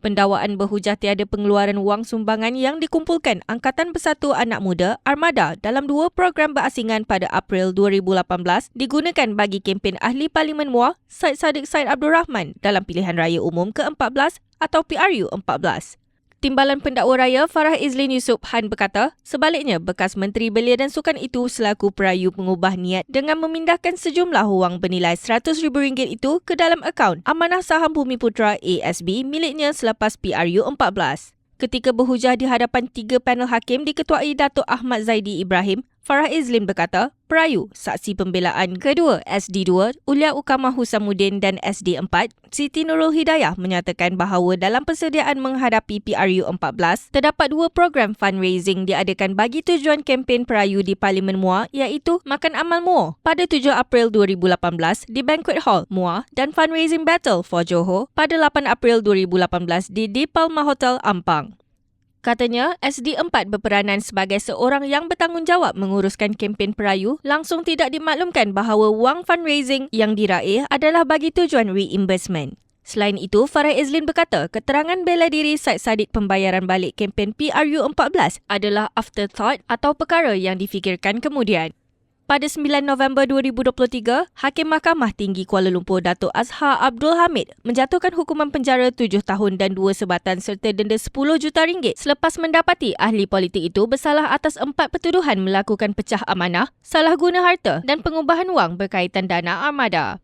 Pendakwaan berhujah tiada pengeluaran wang sumbangan yang dikumpulkan Angkatan Bersatu Anak Muda Armada dalam dua program berasingan pada April 2018 digunakan bagi kempen Ahli Parlimen Muar Syed Saddiq Syed Abdul Rahman dalam pilihan raya umum ke-14 atau PRU 14. Timbalan Pendakwa Raya Farah Izlin Yusof Han berkata, sebaliknya bekas Menteri Belia dan Sukan itu selaku perayu pengubah niat dengan memindahkan sejumlah wang bernilai RM100,000 itu ke dalam akaun Amanah Saham Bumi Putra ASB miliknya selepas PRU 14. Ketika berhujah di hadapan tiga panel hakim diketuai Datuk Ahmad Zaidi Ibrahim, Farah Izlin berkata, perayu saksi pembelaan kedua SD2 Ulia Ukama Husamuddin dan SD4 Siti Nurul Hidayah menyatakan bahawa dalam persediaan menghadapi PRU 14 terdapat dua program fundraising diadakan bagi tujuan kempen perayu di Parlimen Muar iaitu Makan Amal Muar pada 7 April 2018 di Banquet Hall Muar dan Fundraising Battle for Johor pada 8 April 2018 di Di Palma Hotel Ampang. Katanya, SD4 berperanan sebagai seorang yang bertanggungjawab menguruskan kempen perayu langsung tidak dimaklumkan bahawa wang fundraising yang diraih adalah bagi tujuan reimbursement. Selain itu, Farah Izlin berkata keterangan bela diri Syed Saddiq pembayaran balik kempen PRU14 adalah afterthought atau perkara yang difikirkan kemudian. Pada 9 November 2023, Hakim Mahkamah Tinggi Kuala Lumpur Datuk Azhar Abdul Hamid menjatuhkan hukuman penjara 7 tahun dan 2 sebatan serta denda 10 juta ringgit selepas mendapati ahli politik itu bersalah atas empat pertuduhan melakukan pecah amanah, salah guna harta dan pengubahan wang berkaitan dana armada.